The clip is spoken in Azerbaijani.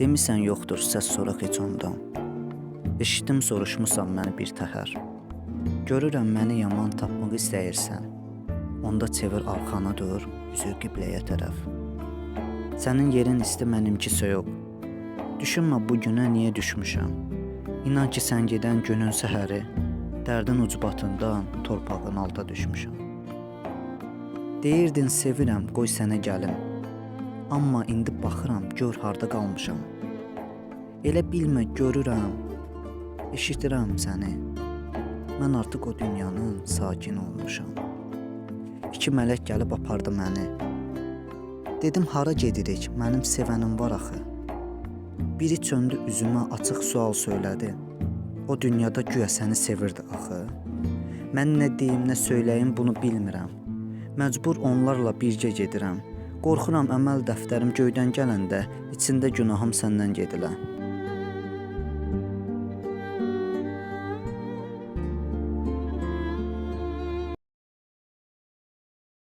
Demisən yoxdur səs soraq heç ondan. Eşitdim soruşmusan məni bir təhər. Görürəm məni yaman tapmaq istəyirsən. Onda çevir arxana dör, üzü qibləyə tərəf. Sənin yerin isti mənimki soyuq. Düşünmə bu günə niyə düşmüşəm. İnan ki sən gedən günün səhəri dərdin ucbatından torpağın alta düşmüşəm. Deyirdin sevirəm, qoy sənə gəlim. Amma indi baxıram, gör harda qalmışam. Elə bilmə görürəm, eşidirəm səni. Mən artıq o dünyanın sakin olmuşam. İki mələk gəlib apardı məni. Dedim hara gedirik? Mənim sevənim var axı. Biri çöndü üzümə açıq sual söylədi. O dünyada güya səni sevirdi axı. Mən nə deyim, nə söyləyim bunu bilmirəm. Məcbur onlarla birgə gedirəm. Qorxuram əməl dəftərim göydən gələndə içində günahım səndən gedilən.